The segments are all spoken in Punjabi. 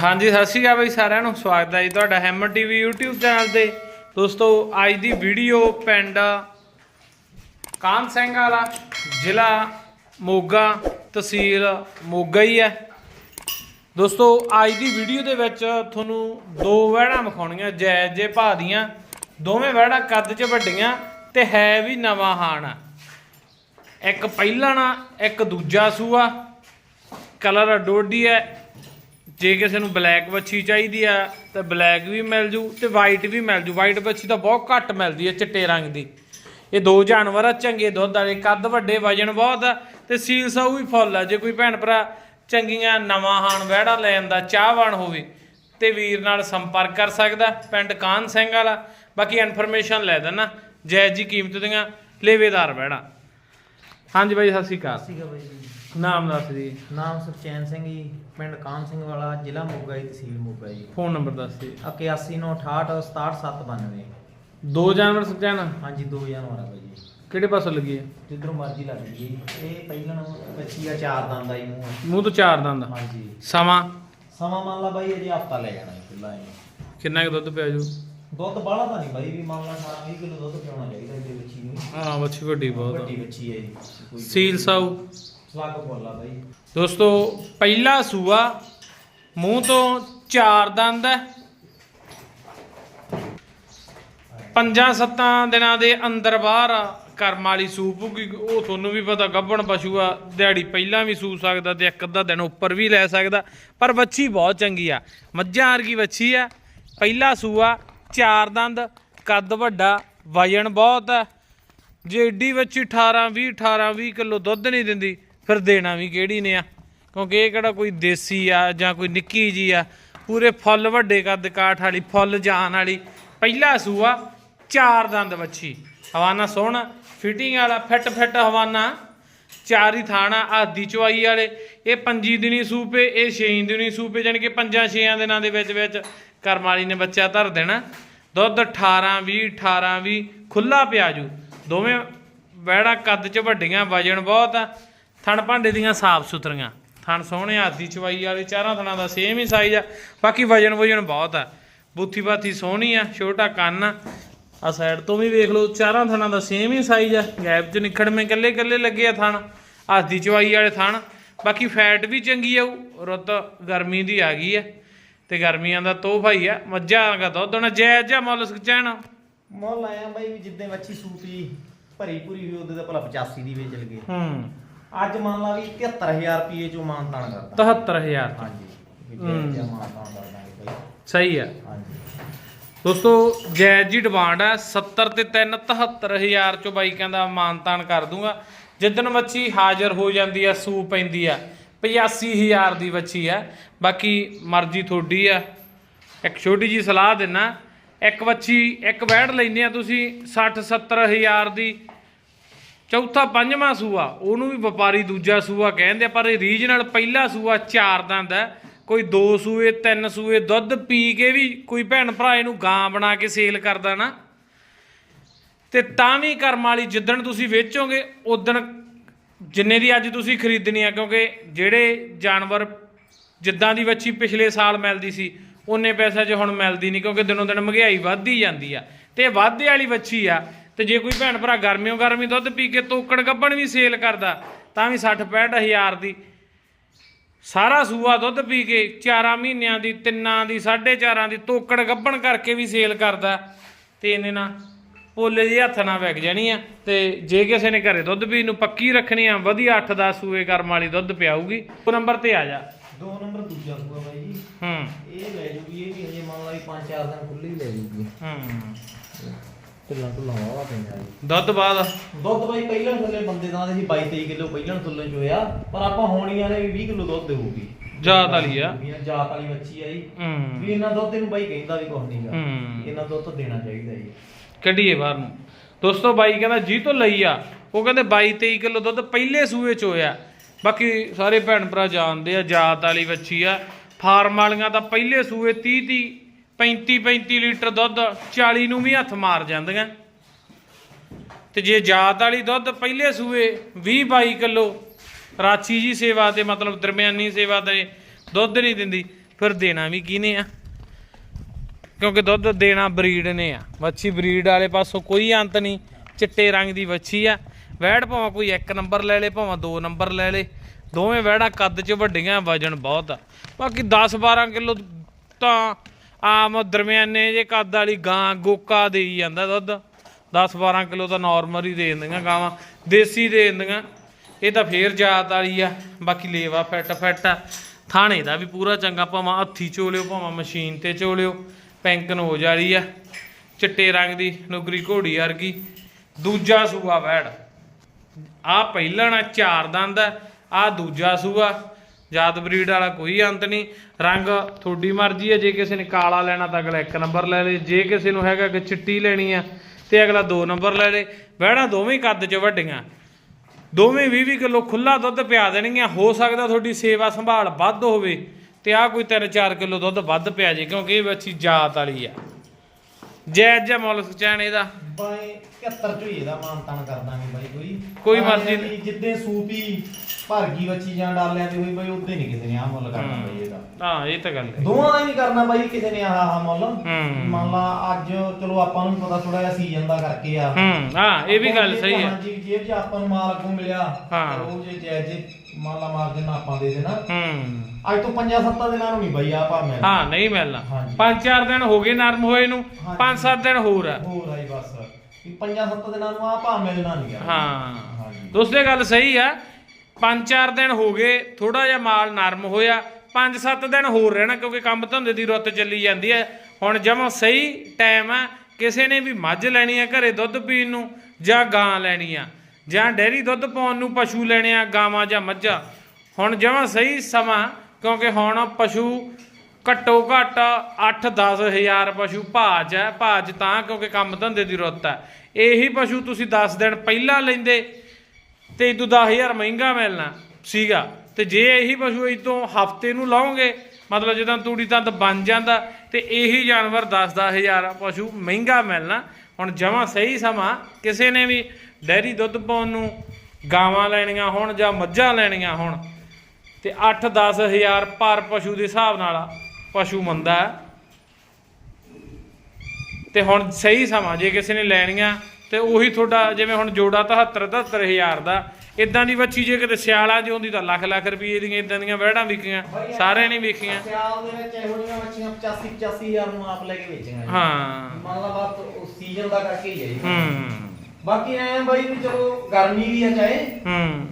ਹਾਂਜੀ, ਸਤਿ ਸ਼੍ਰੀ ਅਕਾਲ ਬਈ ਸਾਰਿਆਂ ਨੂੰ। ਸਵਾਗਤ ਹੈ ਜੀ ਤੁਹਾਡਾ ਹੈਮਰ ਟੀਵੀ YouTube ਚੈਨਲ ਤੇ। ਦੋਸਤੋ, ਅੱਜ ਦੀ ਵੀਡੀਓ ਪਿੰਡ ਕਾਨ ਸਿੰਘ ਵਾਲਾ, ਜ਼ਿਲ੍ਹਾ ਮੋਗਾ, ਤਹਿਸੀਲ ਮੋਗਾ ਹੀ ਹੈ। ਦੋਸਤੋ, ਅੱਜ ਦੀ ਵੀਡੀਓ ਦੇ ਵਿੱਚ ਤੁਹਾਨੂੰ ਦੋ ਵਹਿੜਾਂ ਵਿਖਾਉਣੀਆਂ, ਜੈ ਜੇ ਭਾਅ ਦੀਆਂ। ਦੋਵੇਂ ਵਹਿੜਾਂ ਕੱਦ 'ਚ ਵੱਡੀਆਂ ਤੇ ਹੈ ਵੀ ਨਵਾਂ ਹਾਣ। ਇੱਕ ਪਹਿਲਾ ਨਾ, ਇੱਕ ਦੂਜਾ ਸੂਆ। ਕਲਰ ਡੋਡੀ ਹੈ ਜੇ ਕਿਸੇ ਨੂੰ ਬਲੈਕ ਵੱਛੀ ਚਾਹੀਦੀ ਆ, ਤਾਂ ਬਲੈਕ ਵੀ ਮਿਲ ਜੂ ਤੇ ਵਾਈਟ ਵੀ ਮਿਲ ਜੂ। ਵਾਈਟ ਵੱਛੀ ਤਾਂ ਬਹੁਤ ਘੱਟ ਮਿਲਦੀ ਹੈ ਚਿੱਟੇ ਰੰਗ ਦੀ। ਇਹ ਦੋ ਜਾਨਵਰ ਆ, ਚੰਗੇ ਦੁੱਧ ਵਾਲੇ, ਕੱਦ ਵੱਡੇ, ਵਜਨ ਬਹੁਤ ਆ ਤੇ ਸੀਲ ਸਾਊ ਵੀ ਫੁੱਲ ਆ। ਜੇ ਕੋਈ ਭੈਣ ਭਰਾ ਚੰਗੀਆਂ ਨਵਾਂ ਹਾਣ ਵਹਿੜਾ ਲੈਣ ਦਾ ਚਾਹਵਾਨ ਹੋਵੇ ਤੇ ਵੀਰ ਨਾਲ ਸੰਪਰਕ ਕਰ ਸਕਦਾ, ਪਿੰਡ ਕਾਨ ਸਿੰਘ ਵਾਲਾ। ਬਾਕੀ ਇਨਫੋਰਮੇਸ਼ਨ ਲੈ ਦੇਣਾ ਜੈ ਜੀ ਕੀਮਤ ਦੀਆਂ ਲੇਵੇਦਾਰ ਵਹਿੜਾ। ਹਾਂਜੀ ਬਾਈ, ਸਤਿ ਸ਼੍ਰੀ ਅਕਾਲ। ਸ਼੍ਰੀ ਅਕਾਲ ਬਾਈ ਨਾਮ ਦੱਸ ਜੀ ਨਾਮ ਸੁਖਚੈਨ ਸਿੰਘ ਜੀ ਪਿੰਡ ਕਾਨ ਸਿੰਘ ਵਾਲਾ ਜ਼ਿਲ੍ਹਾ ਮੋਗਾ ਜੀ ਤਹਿਸੀਲ ਮੋਗਾ ਜੀ। ਫੋਨ ਨੰਬਰ ਦੱਸ ਜੀ 8198 67792 ਦੋ ਜਾਨਵਰ ਸੱਜਣ ਹਾਂਜੀ ਦੋ ਜਾਨਵਰ ਆ ਬਾਈ ਜੀ। ਕਿਹੜੇ ਪਾਸੋਂ ਲੱਗੀ ਹੈ? ਜਿੱਧਰੋਂ ਮਰਜ਼ੀ ਲੱਗ ਜੀ। ਇਹ ਪਹਿਲਾਂ ਬੱਚੀ ਆ ਚਾਰ ਦੰਦ ਆ ਜੀ ਮੂੰਹ ਮੂੰਹ ਤੋਂ ਚਾਰ ਦੰਦ ਹਾਂਜੀ। ਸਮਾਂ? ਸਮਾਂ ਮੰਨ ਲਾ ਬਾਈ ਅਜੇ ਹਫਤਾ ਲੈ ਜਾਣਾ ਖੁੱਲਾ ਇਹ। ਕਿੰਨਾ ਕੁ ਦੁੱਧ ਪਿਆ ਜੂ? ਦੁੱਧ ਬਾਹਲਾ ਤਾਂ ਨਹੀਂ ਬਾਈ ਵੀ ਮੰਨ ਲਾ 18 20 ਕਿਲੋ ਦੁੱਧ ਪਿਆਉਣਾ ਚਾਹੀਦਾ ਇਹਦੇ ਬੱਚੀ ਨੂੰ। ਹਾਂ ਬੱਚੀ ਵੱਡੀ ਬਹੁਤ ਵੱਡੀ ਬੱਚੀ ਹੈ ਜੀ। ਸੀਲ ਸਾਊ। ਸਲਾਗ ਬੋਲਾ ਬਾਈ ਦੋਸਤੋ, ਪਹਿਲਾ ਸੂਆ ਮੂੰਹ ਤੋਂ ਚਾਰ ਦੰਦ ਹੈ। ਪੰਜਾਂ ਸੱਤਾਂ ਦਿਨਾਂ ਦੇ ਅੰਦਰ ਬਾਹਰ ਕਰਮ ਵਾਲੀ ਸੂਪ ਹੋਊਗੀ ਉਹ ਤੁਹਾਨੂੰ ਵੀ ਪਤਾ, ਗੱਭਣ ਪਸ਼ੂ ਆ, ਦਿਹਾੜੀ ਪਹਿਲਾਂ ਵੀ ਸੂ ਸਕਦਾ ਤੇ ਇੱਕ ਅੱਧਾ ਦਿਨ ਉੱਪਰ ਵੀ ਲੈ ਸਕਦਾ। ਪਰ ਵੱਛੀ ਬਹੁਤ ਚੰਗੀ ਆ। ਮੱਝਾਂ ਵਰਗੀ ਵੱਛੀ ਆ। ਪਹਿਲਾ ਸੂਆ ਚਾਰ ਦੰਦ, ਕੱਦ ਵੱਡਾ, ਵਜਨ ਬਹੁਤ ਹੈ। ਜੇ ਏਡੀ ਵੱਛੀ 18 20 18 20 ਕਿਲੋ ਦੁੱਧ ਨਹੀਂ ਦਿੰਦੀ ਫਿਰ ਦੇਣਾ ਵੀ ਕਿਹੜੀ ਨੇ ਆ? ਕਿਉਂਕਿ ਇਹ ਕਿਹੜਾ ਕੋਈ ਦੇਸੀ ਆ ਜਾਂ ਕੋਈ ਨਿੱਕੀ ਜੀ ਆ? ਪੂਰੇ ਫੁੱਲ, ਵੱਡੇ ਕੱਦ, ਕਾਠ ਵਾਲੀ, ਫੁੱਲ, ਜਾਨ ਵਾਲੀ। ਪਹਿਲਾ ਸੂਆ, ਚਾਰ ਦੰਦ ਵੱਛੀ। ਹਵਾਨਾ ਸੋਹਣਾ ਫਿਟਿੰਗ ਵਾਲਾ, ਫਿੱਟ ਫਿੱਟ ਹਵਾਨਾ। ਚਾਰ ਹੀ ਥਾਣਾ, ਆਦੀ ਚਵਾਈ ਵਾਲੇ। ਇਹ ਪੰਜੀ ਦਿਨੀ ਸੂਪੇ, ਇਹ ਛੇ ਦਿਨੀ ਸੂਪੇ, ਜਾਣੀ ਕਿ ਪੰਜਾਂ ਛੇਆਂ ਦਿਨਾਂ ਦੇ ਵਿੱਚ ਵਿੱਚ ਕਰਮ ਵਾਲੀ ਨੇ ਬੱਚਾ ਧਰ ਦੇਣਾ। ਦੁੱਧ 18 20 18 20 ਖੁੱਲਾ ਪਿਆਜੂ। ਦੋਵੇਂ ਵਹਿੜਾ ਕੱਦ ਚ ਵੱਡੀਆਂ, ਵਜਨ ਬਹੁਤ ਆ। ਥਣ ਭਾਂਡੇ ਦੀਆਂ ਸਾਫ਼ ਸੁਥਰੀਆਂ। ਥਣ ਸੋਹਣੇ ਆਦੀ ਚਵਾਈ ਵਾਲੇ ਚਾਰਾਂ ਥਣਾਂ ਦਾ ਸੇਮ ਹੀ ਸਾਈਜ਼ ਆ। ਬਾਕੀ ਵਜਨ ਵਜਨ ਬਹੁਤ ਆ। ਬੂਥੀ ਬਾਥੀ ਸੋਹਣੀ ਆ ਛੋਟਾ ਕੰਨ ਆ। ਆ ਸਾਈਡ ਤੋਂ ਵੀ ਵੇਖ ਲਓ ਚਾਰਾਂ ਥਣਾਂ ਦਾ ਸੇਮ ਹੀ ਸਾਈਜ਼ ਆ। ਗੈਪ 'ਚ ਨਿਖੜਵੇਂ ਕੱਲੇ ਕੱਲੇ ਲੱਗੇ ਆ ਥਣ। ਆਦੀ ਚਵਾਈ ਵਾਲੇ ਥਣ। ਬਾਕੀ ਫੈਟ ਵੀ ਚੰਗੀ ਆਊ ਰੁੱਤ ਗਰਮੀ ਦੀ ਆ ਗਈ ਆ। ਤੇ ਗਰਮੀਆਂ ਦਾ ਤੋਹਫਾ ਹੀ ਆ। ਮੱਝਾਂ ਦਾ ਦੁੱਧ ਨਾ ਜਾਇਜ਼ ਜਾਂ ਮੁੱਲ ਸਕਚੈਨ ਮੁੱਲ ਆਇਆ ਬਾਈ ਜਿੱਦਾਂ ਬੱਚੀ ਸੂਪੀ ਭਰੀ ਭੁਰੀ ਹੋਈ ਉਹਦੇ ਤਾਂ ਭਲਾ 85 ਦੀ ਵੇਚ ਲਗੇ। ਹੂੰ। ਅੱਜ ਮੰਨ ਲਾ ਵੀ 73000 ਰੁਪਏ ਚੋਂ ਮਾਨਤਾਨ ਕਰਦਾ 73000 ਹਾਂਜੀ ਹੂੰ। ਜਿਆ ਮਾਨਤਾਨ ਕਰ ਦਾਂਗੇ ਬਾਈ ਸਹੀ ਆ। ਹਾਂਜੀ। ਦੋਸਤੋ ਜਾਇਜ਼ ਜੀ ਡਿਮਾਂਡ ਆ 70 ਤੇ 3 73000 ਚੋਂ ਬਾਈ ਕਹਿੰਦਾ ਮਾਨਤਾਨ ਕਰ ਦੂੰਗਾ। ਜਿੱਦਣ ਬੱਚੀ ਹਾਜ਼ਰ ਹੋ ਜਾਂਦੀ ਆ ਸੂ ਪੈਂਦੀ ਆ 85000 ਦੀ ਬੱਚੀ ਆ। ਬਾਕੀ ਮਰਜ਼ੀ ਤੁਹਾਡੀ ਆ। ਇੱਕ ਛੋਟੀ ਜੀ ਸਲਾਹ ਦਿੰਨਾ ਇੱਕ ਬੱਚੀ ਇੱਕ ਬੈੜ ਲੈਨੇ ਆ ਤੁਸੀਂ 60 70000 ਦੀ ਚੌਥਾ ਪੰਜਵਾਂ ਸੂਆ, ਉਹਨੂੰ ਵੀ ਵਪਾਰੀ ਦੂਜਾ ਸੂਆ ਕਹਿੰਦੇ ਆ, ਪਰ ਇਹ ਰੀਜਨਲ ਪਹਿਲਾ ਸੂਆ ਚਾਰ ਦੰਦ ਹੈ। ਕੋਈ ਦੋ ਸੂਏ, ਤਿੰਨ ਸੂਏ, ਦੁੱਧ ਪੀ ਕੇ ਵੀ ਕੋਈ ਭੈਣ ਭਰਾ ਇਹਨੂੰ ਗਾਂ ਬਣਾ ਕੇ ਸੇਲ ਕਰਦਾ ਨਾ। ਤੇ ਤਾਂ ਵੀ ਕਰਮ ਵਾਲੀ ਜਿੱਦਣ ਤੁਸੀਂ ਵੇਚੋਗੇ ਉਦਣ ਜਿੰਨੇ ਦੀ ਅੱਜ ਤੁਸੀਂ ਖਰੀਦਣੀ ਆ, ਕਿਉਂਕਿ ਜਿਹੜੇ ਜਾਨਵਰ ਜਿੱਦਾਂ ਦੀ ਵੱਛੀ ਪਿਛਲੇ ਸਾਲ ਮਿਲਦੀ ਸੀ, ਉਹਨੇ ਪੈਸੇ 'ਚ ਹੁਣ ਮਿਲਦੀ ਨਹੀਂ, ਕਿਉਂਕਿ ਦਿਨੋਂ ਦਿਨ ਮਹਿੰਗਾਈ ਵੱਧਦੀ ਜਾਂਦੀ ਆ। ਤੇ ਇਹ ਵਾਧੇ ਵਾਲੀ ਵੱਛੀ ਆ ਤੇ ਜੇ ਕੋਈ ਭੈਣ ਭਰਾ ਗਰਮੀਓ ਗਰਮੀ ਦੁੱਧ ਪੀ ਕੇ ਤੋਕੜ ਗੱਬਣ ਵੀ ਸੇਲ ਕਰਦਾ ਤਾਂ ਵੀ 60 65 ਹਜ਼ਾਰ ਦੀ। ਸਾਰਾ ਸੂਆ ਦੁੱਧ ਪੀ ਕੇ 4 ਮਹੀਨਿਆਂ ਦੀ ਤਿੰਨਾਂ ਦੀ 4.5 ਦੀ ਤੋਕੜ ਗੱਬਣ ਕਰਕੇ ਵੀ ਸੇਲ ਕਰਦਾ। ਤੇ ਇਹਨੇ ਨਾ ਪੋਲੇ ਜਿਹੇ ਹੱਥ ਨਾਲ ਵਿਕ ਜਾਣੀ ਆ ਤੇ ਜੇ ਕਿਸੇ ਨੇ ਘਰੇ ਦੁੱਧ ਪੀ ਨੂੰ ਪੱਕੀ ਰੱਖਣੀ ਆ ਵਧੀਆ 8-10 ਸੂਏ ਕਰਮ ਵਾਲੀ ਦੁੱਧ ਪਿਆਊਗੀ। ਉਹ ਨੰਬਰ ਤੇ ਆ ਜਾ। ਦੋ ਨੰਬਰ ਦੂਜਾ ਸੂਆ ਬਾਈ ਜੀ। ਹੂੰ। ਇਹ ਲੈ ਜੂਗੀ ਇਹ ਵੀ ਹਜੇ ਮੰਨ ਲਾ ਵੀ 5-4 ਦਿਨ ਖੁੱਲੀ ਲੈ ਜੂਗੀ। ਹੂੰ। ਢਿੱਲਾਂ ਢੁੱਲਾਂ ਵਾਲਾ ਪੈਂਦਾ ਜੀ। ਦੁੱਧ ਬਾਅਦ? ਦੁੱਧ ਬਾਈ ਪਹਿਲਾਂ ਥੱਲੇ ਬੰਦੇ ਦਾ ਸੀ 22-23 ਕਿਲੋ ਪਹਿਲਾਂ ਥੱਲੇ ਚੋਇਆ ਪਰ ਆਪਾਂ ਹੋਣੀਆਂ ਨੇ ਵੀ 20 ਕਿਲੋ ਦੁੱਧ ਦੇਊਗੀ। ਜਾਤ ਵਾਲੀ ਆ। ਵੀ ਇਹ ਜਾਤ ਵਾਲੀ ਬੱਚੀ ਆ ਜੀ। ਹੂੰ। ਵੀ ਇਹਨਾਂ ਦੁੱਧ ਇਹਨੂੰ ਬਾਈ ਕਹਿੰਦਾ ਵੀ ਕੁਝ ਨਹੀਂਗਾ ਹੂੰ। ਇਹਨਾਂ ਦੁੱਧ ਤਾਂ ਦੇਣਾ ਚਾਹੀਦਾ ਜੀ। ਕੱਢੀਏ ਬਾਹਰ ਨੂੰ। ਦੋਸਤੋ ਬਾਈ ਕਹਿੰਦਾ ਜੀ ਤੋਂ ਲਈ ਆ। ਉਹ ਕਹਿੰਦੇ 22 23 ਕਿਲੋ ਦੁੱਧ ਪਹਿਲੇ ਸੂਏ ਚ ਹੋਇਆ। ਬਾਕੀ ਸਾਰੇ ਭੈਣ ਭਰਾ ਜਾਣਦੇ ਆ ਜਾਤ ਵਾਲੀ ਵੱਛੀ ਆ। ਫਾਰਮ ਵਾਲੀਆਂ ਤਾਂ ਪਹਿਲੇ ਸੂਏ 30 30 35 35 ਲੀਟਰ ਦੁੱਧ 40 ਨੂੰ ਵੀ ਹੱਥ ਮਾਰ ਜਾਂਦੀਆਂ। ਤੇ ਜੇ ਜਾਤ ਵਾਲੀ ਦੁੱਧ ਪਹਿਲੇ ਸੂਏ 20 22 ਕਿਲੋ, ਰਾਚੀ ਜੀ ਸੇਵਾ ਤੇ ਮਤਲਬ ਦਰਮਿਆਨੀ ਸੇਵਾ ਤੇ ਦੁੱਧ ਨਹੀਂ ਦਿੰਦੀ, ਫਿਰ ਦੇਣਾ ਵੀ ਕਿਹਨੇ ਆ? ਕਿਉਂਕਿ ਦੁੱਧ ਦੇਣਾ ਬਰੀਡ ਨੇ ਆ। ਵੱਛੀ ਬਰੀਡ ਵਾਲੇ ਪਾਸੋਂ ਕੋਈ ਅੰਤ ਨਹੀਂ, ਚਿੱਟੇ ਰੰਗ ਦੀ ਵੱਛੀ ਆ। ਵੈੜ ਭਾਵੇਂ ਕੋਈ ਇੱਕ ਨੰਬਰ ਲੈ ਲੇ, ਭਾਵੇਂ ਦੋ ਨੰਬਰ ਲੈ ਲੇ। ਦੋਵੇਂ ਵੈੜਾਂ ਕੱਦ 'ਚ ਵੱਡੀਆਂ, ਵਜਨ ਬਹੁਤ ਆ। ਬਾਕੀ 10 12 ਕਿਲੋ ਤਾਂ ਆਮ ਦਰਮਿਆਨੇ ਜੇ ਕੱਦ ਵਾਲੀ ਗਾਂ ਗੋਕਾ ਦੇਈ ਜਾਂਦਾ ਦੁੱਧ। 10 12 ਕਿਲੋ ਤਾਂ ਨਾਰਮਲ ਹੀ ਦੇ ਦਿੰਦੀਆਂ ਗਾਵਾਂ, ਦੇਸੀ ਦੇ ਦਿੰਦੀਆਂ। ਇਹ ਤਾਂ ਫੇਰ ਜਾਤ ਵਾਲੀ ਆ, ਬਾਕੀ ਲੇਵਾ ਫਿੱਟ ਫਿੱਟ ਆ। ਥਾਣੇ ਦਾ ਵੀ ਪੂਰਾ ਚੰਗਾ, ਭਾਵੇਂ ਹੱਥੀ ਚੋਲਿਓ, ਭਾਵੇਂ ਮਸ਼ੀਨ ਤੇ ਚੋਲਿਓ ਪੈਂਕਨ ਹੋ ਜਾਰੀ ਆ। ਚਿੱਟੇ ਰੰਗ ਦੀ ਨੁਗਰੀ ਘੋੜੀ ਵਰਗੀ, ਦੂਜਾ ਸੂਆ ਵੈੜ। ਆ ਪਹਿਲਾ ਨਾ ਚਾਰ ਦੰਦ ਆ ਦੂਜਾ ਸੂਆ। ਜਾਤ ਬਰੀਡ ਵਾਲਾ ਕੋਈ ਅੰਤ ਨਹੀਂ। ਰੰਗ ਤੁਹਾਡੀ ਮਰਜ਼ੀ ਹੈ ਜੇ ਕਿਸੇ ਨੇ ਕਾਲਾ ਲੈਣਾ ਤਾਂ ਅਗਲਾ ਇੱਕ ਨੰਬਰ ਲੈ ਲੇ। ਜੇ ਕਿਸੇ ਨੂੰ ਹੈਗਾ ਕਿ ਚਿੱਟੀ ਲੈਣੀ ਆ ਤੇ ਅਗਲਾ ਦੋ ਨੰਬਰ ਲੈ ਲੇ। ਵਹਿੜਾਂ ਦੋਵੇਂ ਕੱਦ 'ਚ ਵੱਡੀਆਂ। ਦੋਵੇਂ 20-20 ਕਿਲੋ ਖੁੱਲਾ ਦੁੱਧ ਪਿਆ ਦੇਣਗੀਆਂ। ਹੋ ਸਕਦਾ ਤੁਹਾਡੀ ਸੇਵਾ ਸੰਭਾਲ ਵੱਧ ਹੋਵੇ ਤੇ ਆ ਕੋਈ 3-4 ਕਿਲੋ ਦੁੱਧ ਵੱਧ ਪਿਆ ਜੇ ਕਿਉਂਕਿ ਇਹ ਬੱਚੀ ਜਾਤ ਵਾਲੀ ਆ। ਜਾਇਜ਼ ਜਿਹਾ ਮੁੱਲ ਸਚਾਣ ਇਹਦਾ। ਬਾਈ 71 ਚ ਹੀ ਇਹਦਾ ਮਾਨ ਤਾਨ ਕਰ ਦਾਂਗੇ ਬਾਈ ਕੋਈ। ਕੋਈ ਮਰਜ਼ੀ ਜਿੱਦੇ ਸੂਪੀ ਭਰ ਗਈ ਬੱਚੀ ਜਾਂ ਡਾਲਿਆਂ ਦੀ ਹੋਈ ਬਾਈ ਉਦੋਂ ਨਹੀਂ ਕਿਸੇ ਨੇ ਆ ਮੁੱਲ ਕਰਨਾ ਬਾਈ ਇਹਦਾ। ਹਾਂ ਇਹ ਤਾਂ ਗੱਲ ਹੈ। ਦੋਵਾਂ ਦਾ ਹੀ ਨਹੀਂ ਕਰਨਾ ਬਾਈ ਕਿਸੇ ਨੇ ਆਹ ਆਹ ਮੁੱਲ। ਹੂੰ। ਮੰਨ ਲਾ ਅੱਜ ਚਲੋ ਆਪਾਂ ਨੂੰ ਪਤਾ ਥੋੜਾ ਜਿਹਾ ਸੀਜ਼ਨ ਦਾ ਕਰਕੇ ਆ। ਹੂੰ ਹਾਂ ਇਹ ਵੀ ਗੱਲ ਸਹੀ ਹੈ। ਹਾਂਜੀ ਜੇਬ 'ਚ ਆਪਾਂ ਨੂੰ ਮਾਲ ਕੋ ਮਿਲਿਆ ਹਾਂ। ਚਲੋ ਜੇ ਜੇ ਜੇ ਮੰਨ ਲਾ ਮਾਰਜਨ ਆਪਾਂ ਦੇ ਦੇਣਾ। ਹੂੰ। ਅੱਜ ਤੋਂ 5-7 ਦਿਨਾਂ ਨੂੰ ਨਹੀਂ ਬਾਈ ਆ ਭਾਵੇਂ ਹਾਂ ਨਹੀਂ ਮਿਲਣਾ। ਹਾਂਜੀ। ਪੰਜ ਚਾਰ ਦਿਨ ਹੋ ਗਏ ਨਰਮ ਹੋਏ ਨੂੰ ਹਾਂਜੀ। ਪੰਜ ਸੱਤ ਦਿਨ ਹੋਰ ਆ। ਹੋਰ ਆਈ ਬਸ। ਵੀ 5-7 ਦਿਨਾਂ ਨੂੰ ਆ ਭਾ ਮਿਲਣਾ ਨਹੀਂ ਗਾ ਹਾਂ। ਹਾਂਜੀ। ਦੋਸਤੇ ਗੱਲ ਸਹੀ ਆ। ਪੰਜ ਚਾਰ ਦਿਨ ਹੋ ਗਏ ਥੋੜਾ ਜਿਹਾ ਮਾਲ ਨਰਮ ਹੋਇਆ। ਪੰਜ ਸੱਤ ਦਿਨ ਹੋਰ ਰਹਿਣਾ, ਕਿਉਂਕਿ ਕੰਮ ਧੰਦੇ ਦੀ ਰੁੱਤ ਚੱਲੀ ਜਾਂਦੀ ਹੈ। ਹੁਣ ਜਮਾ ਸਹੀ ਟਾਈਮ ਆ, ਕਿਸੇ ਨੇ ਵੀ ਮੱਝ ਲੈਣੀ ਆ, ਘਰੇ ਦੁੱਧ ਪੀਣ ਨੂੰ, ਜਾਂ ਗਾਂ ਲੈਣੀ ਆ, ਜਾਂ ਡੈਰੀ ਦੁੱਧ ਪਾਉਣ ਨੂੰ ਪਸ਼ੂ ਲੈਣੇ ਆ, ਗਾਵਾਂ ਜਾਂ ਮੱਝਾਂ। ਹੁਣ ਜਮਾ ਸਹੀ ਸਮਾਂ, ਕਿਉਂਕਿ ਹੁਣ ਪਸ਼ੂ ਘੱਟੋ ਘੱਟ 8-10 ਹਜ਼ਾਰ ਪਸ਼ੂ ਭਾਜ ਹੈ ਭਾਜ ਤਾਂ, ਕਿਉਂਕਿ ਕੰਮ ਧੰਦੇ ਦੀ ਰੁੱਤ ਹੈ ਇਹੀ ਪਸ਼ੂ ਤੁਸੀਂ 10 ਦਿਨ ਪਹਿਲਾਂ ਲੈਂਦੇ ਤੇ ਇਦੋਂ 10000 ਮਹਿੰਗਾ ਮਿਲਣਾ ਸੀਗਾ। ਤੇ ਜੇ ਇਹੀ ਪਸ਼ੂ ਇਹ ਹਫ਼ਤੇ ਨੂੰ ਲਾਓਗੇ ਮਤਲਬ ਜਦੋਂ ਤੂੜੀ ਤੰਦ ਬਣ ਜਾਂਦਾ, ਤੇ ਇਹੀ ਜਾਨਵਰ 10-10000 ਪਸ਼ੂ ਮਹਿੰਗਾ ਮਿਲਣਾ। ਹੁਣ ਜਮਾਂ ਸਹੀ ਸਮਾਂ, ਕਿਸੇ ਨੇ ਵੀ ਡੈਰੀ ਦੁੱਧ ਪਾਉਣ ਨੂੰ ਗਾਵਾਂ ਲੈਣੀਆਂ ਹੋਣ ਜਾਂ ਮੱਝਾਂ ਲੈਣੀਆਂ ਹੋਣ, ਤੇ 8-10 ਹਜ਼ਾਰ ਪਰ ਪਸ਼ੂ ਦੇ ਹਿਸਾਬ ਨਾਲ ਪਸ਼ੂ ਮੰਦਾ ਹੈ ਤੇ ਹੁਣ ਸਹੀ ਸਮਾਂ, ਜੇ ਕਿਸੇ ਨੇ ਲੈਣੀਆਂ ਤੇ ਉਹੀ ਤੁਹਾਡਾ ਜਿਵੇਂ ਹੁਣ ਜੋੜਾ 73 73 ਹਜ਼ਾਰ ਦਾ ਇਦਾਂ ਦੀ ਬੱਚੀ ਜੇ ਕਿਤੇ ਸਿਆਲਾਂ 'ਚ ਹੁੰਦੀ ਤਾਂ ਲੱਖ ਲੱਖ ਰੁਪਏ ਦੀਆਂ ਇਦਾਂ ਦੀਆਂ ਵਹਿੜਾਂ ਵਿਕੀਆਂ ਸਾਰਿਆਂ ਨੇ ਵੇਖੀਆਂ। ਸਿਆਲ ਦੇ ਵਿੱਚ ਇਹੋ ਜਿਹੀਆਂ ਮੱਛੀਆਂ 85 85000 ਨੂੰ ਆਪ ਲੈ ਕੇ ਵੇਚੀਆਂ। ਹਾਂ। ਮੰਨ ਲਾ ਬਾਤ ਉਹ ਸੀਜ਼ਨ ਦਾ ਕਰਕੇ ਹੀ ਹੈ ਜੀ ਹੂੰ। ਬਾਕੀ ਐ ਬਾਈ ਵੀ ਚਲੋ ਗਰਮੀ ਵੀ ਆ ਚਾਹੇ ਹੂੰ।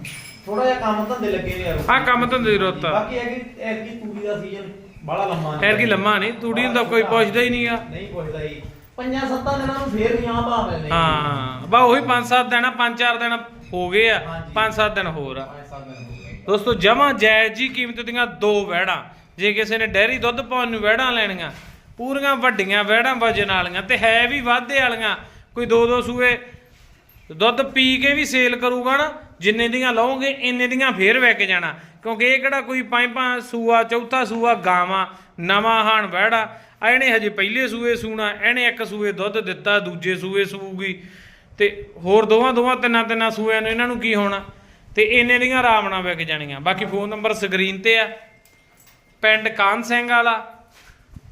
ਥੋੜਾ ਜਿਹਾ ਕੰਮ ਧੰਦੇ ਲੱਗੇ ਨੇ ਯਾਰ ਆ ਕੰਮ ਧੰਦੇ ਦੀ ਰੁੱਤ ਆ ਬਾਕੀ ਇਹ ਕਿ ਇਹ ਕਿ ਤੂੜੀ ਦਾ ਸੀਜ਼ਨ ਬੜਾ ਲੰਮਾ ਐਰ ਕੀ ਲੰਮਾ ਨਹੀਂ ਤੂੜੀ ਨੂੰ ਤਾਂ ਕੋਈ ਪੁੱਛਦਾ ਹੀ ਨਹੀਂਗਾ ਨਹੀਂ ਪੁੱਛਦਾ ਜੀ। ਪੰਜਾਂ ਸੱਤਾਂ ਦਿਨਾਂ ਨੂੰ ਫੇਰ ਵੀ ਆਹ ਭਾਵੇਂ ਨਹੀਂ ਹਾਂ ਬਾ ਉਹੀ 5-7 ਦਿਨ 5-4 ਦਿਨ ਹੋ ਗਏ ਆ ਹਾਂਜੀ। 5-7 ਦਿਨ ਹੋਰ ਆ। ਪੰਜ ਸੱਤ ਦਿਨ ਹੋ ਗਏ। ਦੋਸਤੋ ਜਮਾ ਜਾਇਜ਼ ਜੀ ਕੀਮਤ ਦੀਆਂ ਦੋ ਵਹਿੜਾਂ ਜੇ ਕਿਸੇ ਨੇ ਡੈਰੀ ਦੁੱਧ ਪਾਉਣ ਨੂੰ ਵਹਿੜਾਂ ਲੈਣੀਆਂ ਪੂਰੀਆਂ ਵੱਡੀਆਂ ਵਹਿੜਾਂ ਵਜਨ ਵਾਲੀਆਂ ਤੇ ਹੈ ਵੀ ਵਾਧੇ ਵਾਲੀਆਂ ਕੋਈ ਦੋ ਦੋ ਸੂਏ ਦੁੱਧ ਪੀ ਕੇ ਵੀ ਸੇਲ ਕਰੂਗਾ ਨਾ ਜਿੰਨੇ ਦੀਆਂ ਲਓਗੇ ਇੰਨੇ ਦੀਆਂ ਫੇਰ ਵਿਕ ਜਾਣਾ ਕਿਉਂਕਿ ਇਹ ਕਿਹੜਾ ਕੋਈ ਪੰਜਵਾਂ ਸੂਆ ਚੌਥਾ ਸੂਆ ਗਾਵਾਂ ਨਵਾਂ ਹਾਣ ਵਹਿੜਾ ਆ ਇਹਨੇ ਹਜੇ ਪਹਿਲੇ ਸੂਏ ਸੂਣਾ, ਇਹਨੇ ਇੱਕ ਸੂਏ ਦੁੱਧ ਦਿੱਤਾ, ਦੂਜੇ ਸੂਏ ਸੂਗੀ। ਤੇ ਹੋਰ ਦੋਵਾਂ ਦੋਵਾਂ ਤਿੰਨਾਂ ਤਿੰਨਾਂ ਸੂਇਆਂ ਨੂੰ ਇਹਨਾਂ ਨੂੰ ਕੀ ਹੋਣਾ? ਤੇ ਇੰਨੇ ਦੀਆਂ ਆਰਾਮ ਨਾਲ ਵਿਕ ਜਾਣੀਆਂ। ਬਾਕੀ ਫੋਨ ਨੰਬਰ ਸਕਰੀਨ ਤੇ ਆ। ਪਿੰਡ ਕਾਨ ਸਿੰਘ ਵਾਲਾ,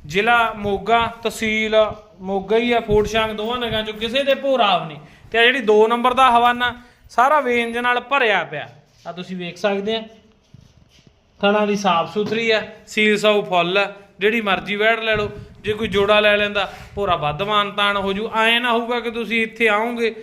ਜ਼ਿਲ੍ਹਾ ਮੋਗਾ, ਤਹਿਸੀਲ ਮੋਗਾ ਹੀ ਆ ਫੋੜਸ਼ਾਂਗ ਦੋਵਾਂ ਨਗਾਂ ਚੋਂ ਕਿਸੇ ਦੇ ਭੋਰਾਵ ਨਹੀਂ। ਤੇ ਆ ਜਿਹੜੀ 2 ਨੰਬਰ ਦਾ ਹਵਾਨਾ, ਸਾਰਾ ਵੇਂਜ ਨਾਲ ਭਰਿਆ ਪਿਆ। ਆ ਤੁਸੀਂ ਵੇਖ ਸਕਦੇ ਆ। ਥਣਾ ਦੀ ਸਾਫ਼ ਸੁਥਰੀ ਆ, ਸੀਲ ਸਾਊ ਫੁੱਲ ਆ। ਜਿਹੜੀ ਮਰਜ਼ੀ ਵੈੜ ਲੈ ਲਓ, ਜੇ ਕੋਈ ਜੋੜਾ ਲੈ ਲੈਂਦਾ, ਭੋਰਾ ਵੱਧ ਮਾਨਤਾਨ ਹੋ ਜੂ, ਐ ਨਾ ਹੋਊਗਾ ਕਿ ਤੁਸੀਂ ਇੱਥੇ ਆਓਗੇ।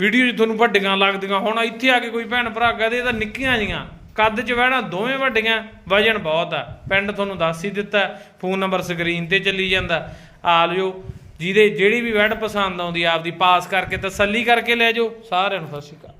ਵੀਡੀਓ 'ਚ ਤੁਹਾਨੂੰ ਵੱਡੀਆਂ ਲੱਗਦੀਆਂ ਹੁਣ, ਇੱਥੇ ਆ ਕੇ ਕੋਈ ਭੈਣ ਭਰਾ ਕਹਦੇ, ਇਹ ਤਾਂ ਨਿੱਕੀਆਂ ਜੀਆਂ। ਕੱਦ 'ਚ ਵਹਿਣਾ ਦੋਵੇਂ ਵੱਡੀਆਂ, ਵਜਨ ਬਹੁਤ ਆ। ਪਿੰਡ ਤੁਹਾਨੂੰ ਦੱਸ ਹੀ ਦਿੱਤਾ, ਫੋਨ ਨੰਬਰ ਸਕਰੀਨ ਤੇ ਚੱਲੀ ਜਾਂਦਾ। ਆ ਲਿਓ, ਜਿਹਦੇ ਜਿਹੜੀ ਵੀ ਵੈੜ ਪਸੰਦ ਆਉਂਦੀ, ਆਪਦੀ ਪਾਸ ਕਰਕੇ ਤਸੱਲੀ ਕਰਕੇ ਲੈ ਜਾਓ। ਸਾਰਿਆਂ ਨੂੰ ਸਤਿ ਸ਼੍ਰੀ ਅਕਾਲ।